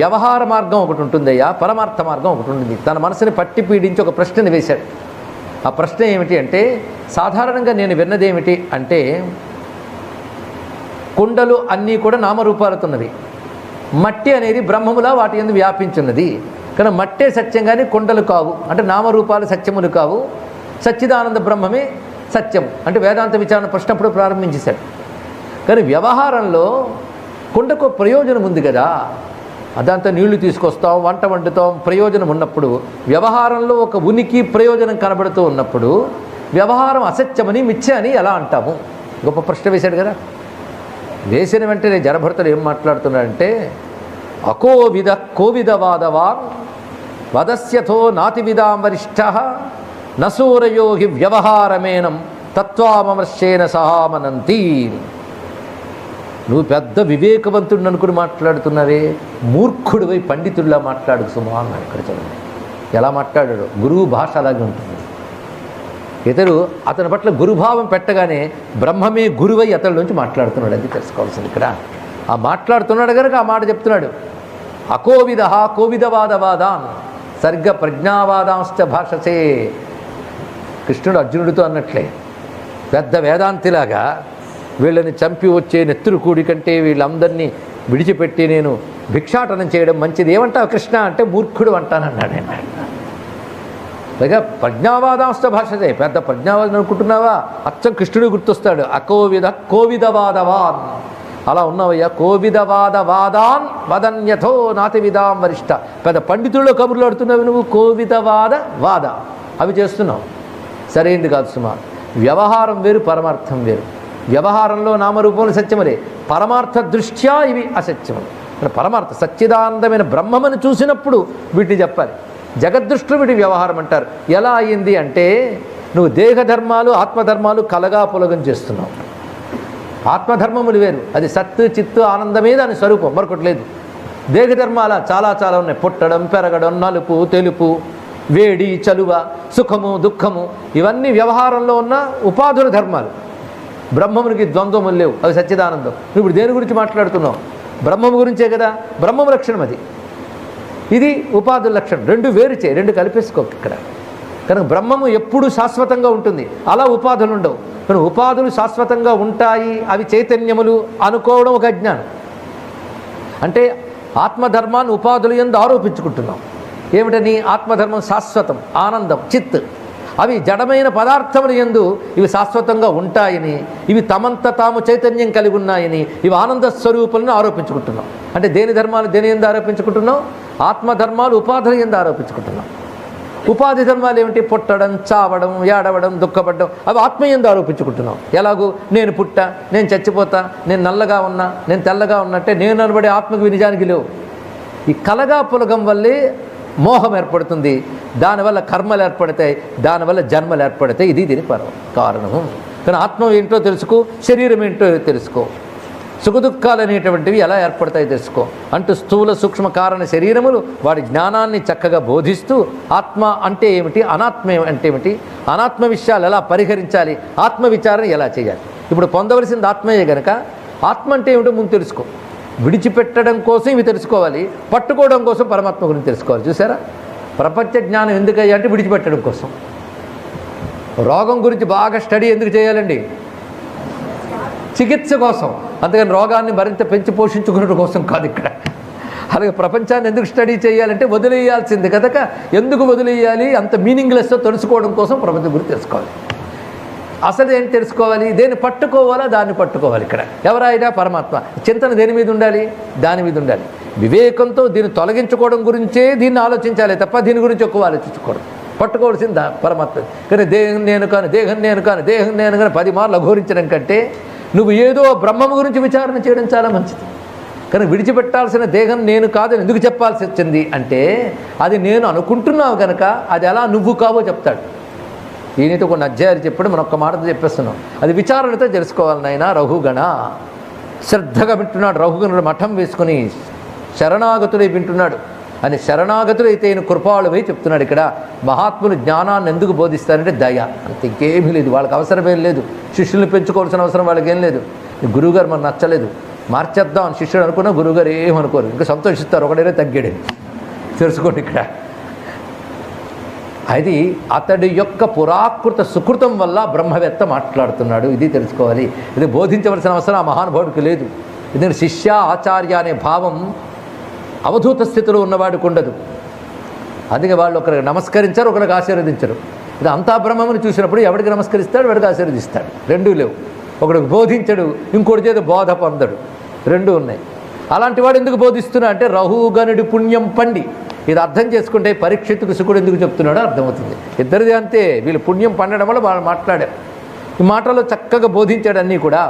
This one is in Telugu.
వ్యవహార మార్గం ఒకటి ఉంటుందయ్యా పరమార్థ మార్గం ఒకటి ఉంటుంది. తన మనసుని పట్టి పీడించి ఒక ప్రశ్నని వేశాడు. ఆ ప్రశ్న ఏమిటి అంటే సాధారణంగా నేను విన్నది ఏమిటి అంటే కుండలు అన్నీ కూడా నామరూపాలతున్నవి. మట్టి అనేది బ్రహ్మములా వాటి ఎందు వ్యాపించున్నది. కానీ మట్టే సత్యం కానీ కుండలు కావు. అంటే నామరూపాలు సత్యములు కావు. సచ్చిదానంద బ్రహ్మమే సత్యం అంటే వేదాంత విచారణ ప్రశ్నప్పుడు ప్రారంభించేశాడు. కానీ వ్యవహారంలో కుండకు ప్రయోజనం ఉంది కదా. అదంతా నీళ్ళు తీసుకొస్తాం వంట వండుతాం ప్రయోజనం ఉన్నప్పుడు వ్యవహారంలో ఒక ఉనికి ప్రయోజనం కనబడుతూ ఉన్నప్పుడు వ్యవహారం అసత్యమని మిథ్య అని ఎలా అంటాము? గొప్ప ప్రశ్న వేశాడు కదా. వేసిన వెంటనే జనభర్తలు ఏం మాట్లాడుతున్నాడంటే అకోవిద కోవిదవాదవా వదస్యథో నాతివిదాం వరిష్ట నసూరయోహి వ్యవహారమేనం తత్వామర్శేన సహామనంతి. నువ్వు పెద్ద వివేకవంతుడిని అనుకుని మాట్లాడుతున్నావే మూర్ఖుడివై పండితుడిలా మాట్లాడు సుమా అన్నాడు ఇక్కడ చూడండి. ఎలా మాట్లాడాడు గురువు భాష అలాగే ఉంటుంది. ఇతడు అతని పట్ల గురుభావం పెట్టగానే బ్రహ్మమే గురువై అతడి నుంచి మాట్లాడుతున్నాడు అది తెలుసుకోవాల్సింది ఇక్కడ. ఆ మాట్లాడుతున్నాడు కనుక ఆ మాట చెప్తున్నాడు. అకోవిద కోవిదవాదవాదాన్ సర్గ ప్రజ్ఞావాదాంశ్చ భాషసే. కృష్ణుడు అర్జునుడితో అన్నట్లే. పెద్ద వేదాంతిలాగా వీళ్ళని చంపి వచ్చే నెత్తురు కూడి కంటే వీళ్ళందరినీ విడిచిపెట్టి నేను భిక్షాటనం చేయడం మంచిది. ఏమంటావు కృష్ణ? అంటే మూర్ఖుడు అంటానన్నాడు ఆయన. పైగా ప్రజ్ఞావాదాంశ భాషదే. పెద్ద ప్రజ్ఞావాదం అనుకుంటున్నావా? అచ్చం కృష్ణుడు గుర్తొస్తాడు. అకోవిద కోవిదవాదవాన్. అలా ఉన్నావయ్యా. కోవిదవాదవాదాన్ వదన్యథో నాతి విధాం వరిష్ట. పెద్ద పండితుల్లో కబుర్లు ఆడుతున్నావు నువ్వు. కోవిదవాద వాద అవి చేస్తున్నావు. సరైనది కాదు సుమా. వ్యవహారం వేరు పరమార్థం వేరు. వ్యవహారంలో నామరూపములు సత్యములే. పరమార్థ దృష్ట్యా ఇవి అసత్యములు. పరమార్థ సచ్చిదానందమైన బ్రహ్మమని చూసినప్పుడు వీటిని చెప్పాలి. జగద్దృష్టిలో వీటి వ్యవహారం అంటారు. ఎలా అయింది అంటే నువ్వు దేహధర్మాలు ఆత్మధర్మాలు కలగా పులగం చేస్తున్నావు. ఆత్మధర్మములు వేరు. అది సత్తు చిత్తు ఆనందమే దాని స్వరూపం. మరొకటి లేదు. దేహధర్మాల చాలా చాలా ఉన్నాయి. పుట్టడం పెరగడం నలుపు తెలుపు వేడి చలువ సుఖము దుఃఖము ఇవన్నీ వ్యవహారంలో ఉన్న ఉపాధుల ధర్మాలు. బ్రహ్మమునికి ద్వంద్వములు లేవు. అవి సత్యదానందం నువ్వు ఇప్పుడు దేని గురించి మాట్లాడుతున్నావు? బ్రహ్మము గురించే కదా? బ్రహ్మము లక్షణం అది. ఇది ఉపాధుల లక్షణం. రెండు వేరు చేయి. రెండు కలిపేసుకో ఇక్కడ. కనుక బ్రహ్మము ఎప్పుడు శాశ్వతంగా ఉంటుంది. అలా ఉపాధులు ఉండవు. కానీ ఉపాధులు శాశ్వతంగా ఉంటాయి. అవి చైతన్యములు అనుకోవడం ఒక అజ్ఞానం. అంటే ఆత్మధర్మాన్ని ఉపాధులు ఎందు ఆరోపించుకుంటున్నాం ఏమిటని? ఆత్మధర్మం శాశ్వతం. ఆనందం. చిత్. అవి జడమైన పదార్థములు ఎందు ఇవి శాశ్వతంగా ఉంటాయని ఇవి తమంత తాము చైతన్యం కలిగి ఉన్నాయని ఇవి ఆనంద స్వరూపులను ఆరోపించుకుంటున్నాం. అంటే దేని ధర్మాలు దేని ఎందు ఆరోపించుకుంటున్నాం? ఆత్మధర్మాలు ఉపాధులు ఎందు ఆరోపించుకుంటున్నాం. ఉపాధి ధర్మాలు ఏమిటి? పుట్టడం చావడం ఏడవడం దుఃఖపడడం అవి ఆత్మయందు ఆరోపించుకుంటున్నాం. ఎలాగూ? నేను పుట్ట నేను చచ్చిపోతా నేను నల్లగా ఉన్నా నేను తెల్లగా ఉన్నట్టే నేను అనబడే ఆత్మకు నిజానికి లేవు. ఈ కలగా పులగం వల్లే మోహం ఏర్పడుతుంది దానివల్ల కర్మలు ఏర్పడతాయి దానివల్ల జన్మలు ఏర్పడతాయి. ఇది దీని పరం కారణము. కానీ ఆత్మ ఏంటో తెలుసుకో శరీరం ఏంటో తెలుసుకో. సుఖదుఖాలు అనేటువంటివి ఎలా ఏర్పడతాయి తెలుసుకో. అంటూ స్థూల సూక్ష్మ కారణ శరీరములు వాడి జ్ఞానాన్ని చక్కగా బోధిస్తూ ఆత్మ అంటే ఏమిటి అనాత్మ అంటే ఏమిటి అనాత్మ విషయాలు ఎలా పరిహరించాలి ఆత్మ విచారణ ఎలా చేయాలి. ఇప్పుడు పొందవలసింది ఆత్మయే గనక ఆత్మ అంటే ఏమిటో ముందు తెలుసుకో. విడిచిపెట్టడం కోసం ఇవి తెలుసుకోవాలి పట్టుకోవడం కోసం పరమాత్మ గురించి తెలుసుకోవాలి. చూసారా? ప్రపంచ జ్ఞానం ఎందుకయ్యా అంటే విడిచిపెట్టడం కోసం. రోగం గురించి బాగా స్టడీ ఎందుకు చేయాలండి? చికిత్స కోసం. అందుకని రోగాన్ని మరింత పెంచి పోషించుకునే కోసం కాదు ఇక్కడ. అలాగే ప్రపంచాన్ని ఎందుకు స్టడీ చేయాలంటే వదిలేయాల్సింది కదా ఎందుకు వదిలేయాలి? అంత మీనింగ్లెస్తో తెలుసుకోవడం కోసం ప్రపంచం గురించి తెలుసుకోవాలి. అసలు ఏం తెలుసుకోవాలి? దేన్ని పట్టుకోవాలా? దాన్ని పట్టుకోవాలి ఇక్కడ. ఎవరైనా పరమాత్మ. చింతన దేని మీద ఉండాలి? దాని మీద ఉండాలి. వివేకంతో దీన్ని తొలగించుకోవడం గురించే దీన్ని ఆలోచించాలి తప్ప దీని గురించి ఎక్కువ ఆలోచించుకోవడం పట్టుకోవాల్సింది దా- పరమాత్మ. కానీ దేహం నేను కాను దేహం నేను కాను దేహం నేను కానీ పది మార్లు అఘోరించడం కంటే నువ్వు ఏదో బ్రహ్మము గురించి విచారణ చేయడం చాలా మంచిది. కానీ విడిచిపెట్టాల్సిన దేహం నేను కాదని ఎందుకు చెప్పాల్సి వచ్చింది? అంటే అది నేను అనుకుంటున్నావు కనుక అది ఎలా నువ్వు కావో చెప్తాడు. ఈయనతో కొన్ని అధ్యాయాలు చెప్పడం మనం ఒక్క మాటతో చెప్పేస్తున్నాం అది విచారణతో తెలుసుకోవాలి నాయన రఘుగణ. శ్రద్ధగా వింటున్నాడు రఘుగణుడు మఠం వేసుకుని శరణాగతుడై వింటున్నాడు. అని శరణాగతుడైతే ఈయన కృపాళువై చెప్తున్నాడు ఇక్కడ మహాత్ములు జ్ఞానాన్ని ఎందుకు బోధిస్తారంటే దయ. అంత ఇంకేమీ లేదు వాళ్ళకి అవసరమేం లేదు. శిష్యుల్ని పెంచుకోవాల్సిన అవసరం వాళ్ళకి ఏం లేదు గురువుగారు మనకు నచ్చలేదు. మార్చేద్దాం అని శిష్యుడు అనుకున్న గురువుగారు ఏమనుకోరు. ఇంకా సంతోషిస్తారు ఒకడైనా తగ్గాడు. తెలుసుకోండి ఇక్కడ. అది అతడి యొక్క పురాకృత సుకృతం వల్ల బ్రహ్మవేత్త మాట్లాడుతున్నాడు. ఇది తెలుసుకోవాలి. ఇది బోధించవలసిన అవసరం. ఆ మహానుభావుడికి లేదు. ఎందుకంటే శిష్య ఆచార్య అనే భావం అవధూత స్థితిలో ఉన్నవాడికి ఉండదు. అందుకే వాళ్ళు ఒకరికి నమస్కరించారు ఒకరికి ఆశీర్వదించరు. ఇది అంతా బ్రహ్మముని చూసినప్పుడు ఎవడికి నమస్కరిస్తాడు వాడికి ఆశీర్వదిస్తాడు? రెండూ లేవు. ఒకడికి బోధించడు ఇంకోటి చేత బోధ పొందడు. రెండూ ఉన్నాయి. అలాంటి వాడు ఎందుకు బోధిస్తున్నా అంటే రహుగనుడి పుణ్యం పండి. ఇది అర్థం చేసుకుంటే పరీక్షిత్తుకు శుకుడు ఎందుకు చెప్తున్నాడో అర్థమవుతుంది. ఇద్దరిది అంతే వీళ్ళు పుణ్యం పండడం వల్ల వాళ్ళు మాట్లాడారు. ఈ మాటలో చక్కగా బోధించాడు అన్నీ కూడా.